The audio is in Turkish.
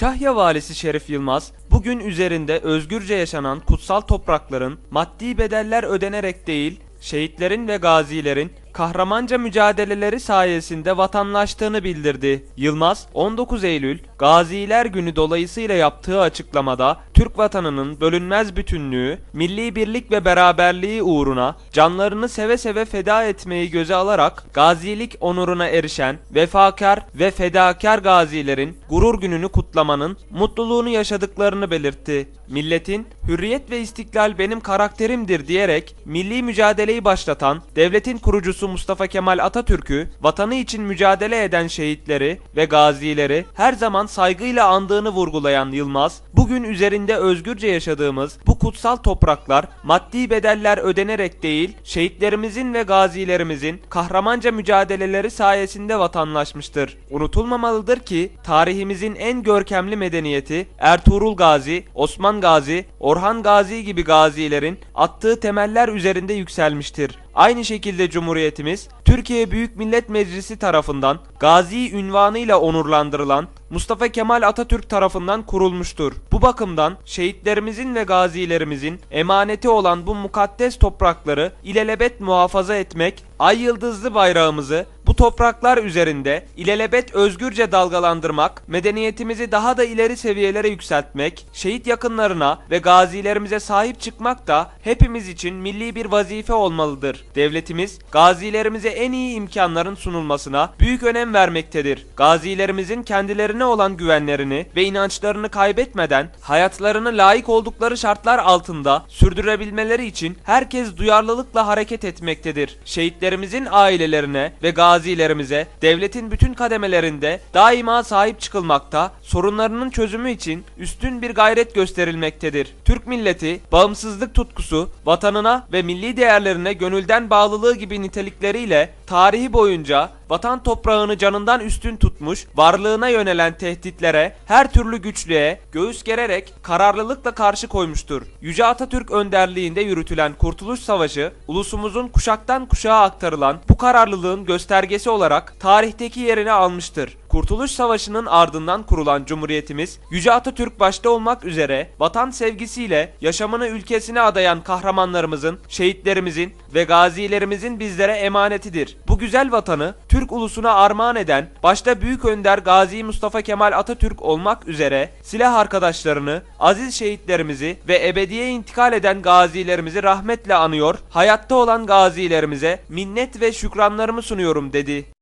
Kütahya valisi Şerif Yılmaz, bugün üzerinde özgürce yaşanan kutsal toprakların maddi bedeller ödenerek değil, şehitlerin ve gazilerin kahramanca mücadeleleri sayesinde vatanlaştığını bildirdi. Yılmaz, 19 Eylül Gaziler Günü dolayısıyla yaptığı açıklamada Türk vatanının bölünmez bütünlüğü, milli birlik ve beraberliği uğruna canlarını seve seve feda etmeyi göze alarak gazilik onuruna erişen vefakar ve fedakar gazilerin gurur gününü kutlamanın mutluluğunu yaşadıklarını belirtti. Milletin hürriyet ve istiklal benim karakterimdir diyerek milli mücadeleyi başlatan devletin kurucusu Mustafa Kemal Atatürk'ü vatanı için mücadele eden şehitleri ve gazileri her zaman saygıyla andığını vurgulayan Yılmaz, bugün üzerinde özgürce yaşadığımız bu kutsal topraklar maddi bedeller ödenerek değil, şehitlerimizin ve gazilerimizin kahramanca mücadeleleri sayesinde vatanlaşmıştır. Unutulmamalıdır ki tarihimizin en görkemli medeniyeti Ertuğrul Gazi, Osman Gazi, Orhan Gazi gibi gazilerin attığı temeller üzerinde yükselmiştir. Aynı şekilde Cumhuriyetimiz Türkiye Büyük Millet Meclisi tarafından Gazi ünvanıyla onurlandırılan Mustafa Kemal Atatürk tarafından kurulmuştur. Bu bakımdan şehitlerimizin ve gazilerimizin emaneti olan bu mukaddes toprakları ilelebet muhafaza etmek, ay yıldızlı bayrağımızı bu topraklar üzerinde ilelebet özgürce dalgalandırmak, medeniyetimizi daha da ileri seviyelere yükseltmek, şehit yakınlarına ve gazilerimize sahip çıkmak da hepimiz için milli bir vazife olmalıdır. Devletimiz gazilerimize en iyi imkanların sunulmasına büyük önem vermektedir. Gazilerimizin kendilerine olan güvenlerini ve inançlarını kaybetmeden hayatlarını layık oldukları şartlar altında sürdürebilmeleri için herkes duyarlılıkla hareket etmektedir. Şehitlerimizin ailelerine ve gazilerimize devletin bütün kademelerinde daima sahip çıkılmakta, sorunlarının çözümü için üstün bir gayret gösterilmektedir. Türk milleti bağımsızlık tutkusu, vatanına ve milli değerlerine gönülden bağlılığı gibi nitelikleriyle tarihi boyunca vatan toprağını canından üstün tutmuş, varlığına yönelen tehditlere, her türlü güçlüğe göğüs gererek kararlılıkla karşı koymuştur. Yüce Atatürk önderliğinde yürütülen Kurtuluş Savaşı, ulusumuzun kuşaktan kuşağa aktarılan bu kararlılığın göstergesi olarak tarihteki yerini almıştır. Kurtuluş Savaşı'nın ardından kurulan Cumhuriyetimiz, Yüce Atatürk başta olmak üzere vatan sevgisiyle yaşamını ülkesine adayan kahramanlarımızın, şehitlerimizin ve gazilerimizin bizlere emanetidir. Bu güzel vatanı Türk ulusuna armağan eden, başta Büyük Önder Gazi Mustafa Kemal Atatürk olmak üzere silah arkadaşlarını, aziz şehitlerimizi ve ebediye intikal eden gazilerimizi rahmetle anıyor, hayatta olan gazilerimize minnet ve şükranlarımı sunuyorum dedi.